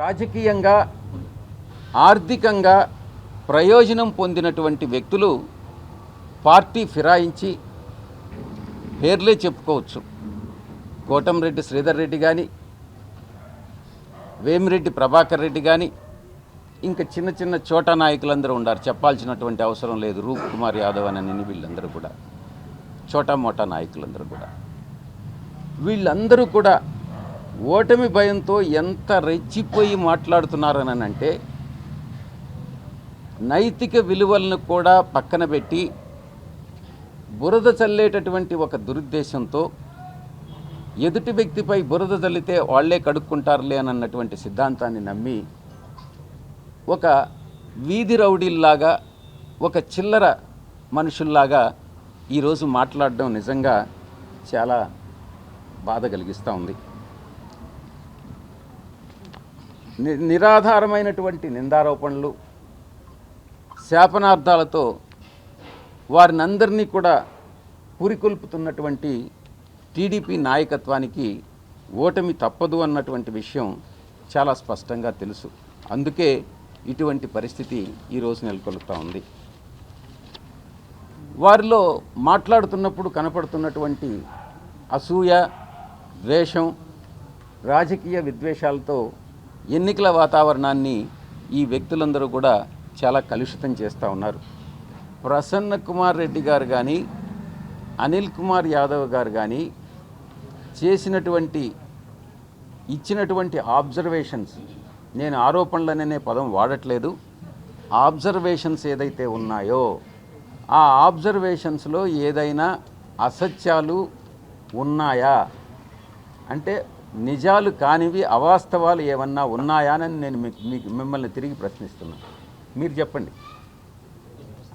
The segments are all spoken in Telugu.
రాజకీయంగా ఆర్థికంగా ప్రయోజనం పొందినటువంటి వ్యక్తులు పార్టీ ఫిరాయించి పేర్లే చెప్పుకోవచ్చు. కోటంరెడ్డి శ్రీధర్ రెడ్డి కానీ వేమిరెడ్డి ప్రభాకర్ రెడ్డి కానీ ఇంకా చిన్న చిన్న చోటా నాయకులందరూ ఉన్నారు చెప్పాల్సినటువంటి అవసరం లేదు. రూప్ కుమార్ యాదవ్ అని వీళ్ళందరూ కూడా. చోటా మోటా నాయకులందరూ కూడా. వీళ్ళందరూ కూడా ఓటమి భయంతో ఎంత రెచ్చిపోయి మాట్లాడుతున్నారని అంటే నైతిక విలువలను కూడా పక్కన పెట్టి బురద చల్లేటటువంటి ఒక దురుద్దేశంతో ఎదుటి వ్యక్తిపై బురద చల్లితే వాళ్ళే కడుక్కుంటారులే అని అన్నటువంటి సిద్ధాంతాన్ని నమ్మి ఒక వీధి రౌడీల్లాగా ఒక చిల్లర మనుషుల్లాగా ఈరోజు మాట్లాడడం నిజంగా చాలా బాధ కలిగిస్తూ ఉంది. నిరాధారమైనటువంటి నిందారోపణలు శాపనార్థాలతో వారినందరినీ కూడా పూరికొల్పుతున్నటువంటి టీడీపీ నాయకత్వానికి ఓటమి తప్పదు అన్నటువంటి విషయం చాలా స్పష్టంగా తెలుసు. అందుకే ఇటువంటి పరిస్థితి ఈరోజు నెలకొల్పుతూ ఉంది. వారిలో మాట్లాడుతున్నప్పుడు కనపడుతున్నటువంటి అసూయ ద్వేషం రాజకీయ విద్వేషాలతో ఎన్నికల వాతావరణాన్ని ఈ వ్యక్తులందరూ కూడా చాలా కలుషితం చేస్తూ ఉన్నారు. ప్రసన్న కుమార్ రెడ్డి గారు కానీ అనిల్ కుమార్ యాదవ్ గారు కానీ చేసినటువంటి ఇచ్చినటువంటి ఆబ్జర్వేషన్స్ నేను ఆరోపణలనే పదం వాడట్లేదు. ఆబ్జర్వేషన్స్ ఏదైతే ఉన్నాయో ఆ ఆబ్జర్వేషన్స్లో ఏదైనా అసత్యాలు ఉన్నాయా? అంటే నిజాలు కానివి అవాస్తవాలు ఏమన్నా ఉన్నాయా అని నేను మీకు మీకు మిమ్మల్ని తిరిగి ప్రశ్నిస్తున్నాను మీరు చెప్పండి.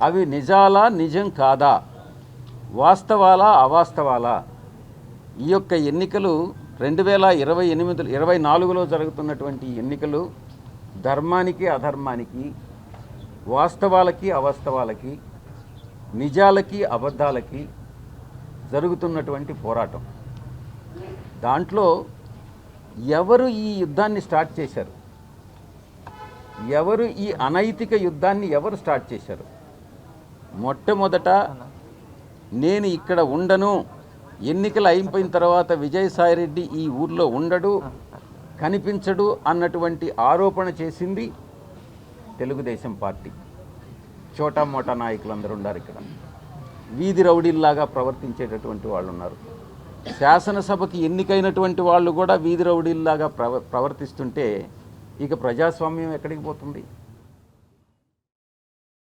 అవి నిజాలా నిజం కాదా? వాస్తవాలా అవాస్తవాలా? ఈ యొక్క ఎన్నికలు రెండు వేల ఇరవై ఎనిమిది ఇరవై నాలుగులో జరుగుతున్నటువంటి ఎన్నికలు ధర్మానికి అధర్మానికి వాస్తవాలకి అవాస్తవాలకి నిజాలకి అబద్ధాలకి జరుగుతున్నటువంటి పోరాటం. దాంట్లో ఎవరు ఈ యుద్ధాన్ని స్టార్ట్ చేశారు? ఎవరు ఈ అనైతిక యుద్ధాన్ని ఎవరు స్టార్ట్ చేశారు? మొట్టమొదట నేను ఇక్కడ ఉండను. ఎన్నికలు అయిపోయిన తర్వాత విజయసాయిరెడ్డి ఈ ఊర్లో ఉండడు కనిపించడు అన్నటువంటి ఆరోపణ చేసింది తెలుగుదేశం పార్టీ. చోటా మోటా నాయకులందరూ ఉన్నారు ఇక్కడ. వీధి రౌడీల్లాగా ప్రవర్తించేటటువంటి వాళ్ళు ఉన్నారు శాసనసభకి ఎన్నికైనటువంటి వాళ్ళు కూడా వీధి రౌడీల్లాగా ప్రవ ప్రవర్తిస్తుంటే ఇక ప్రజాస్వామ్యం ఎక్కడికి పోతుంది?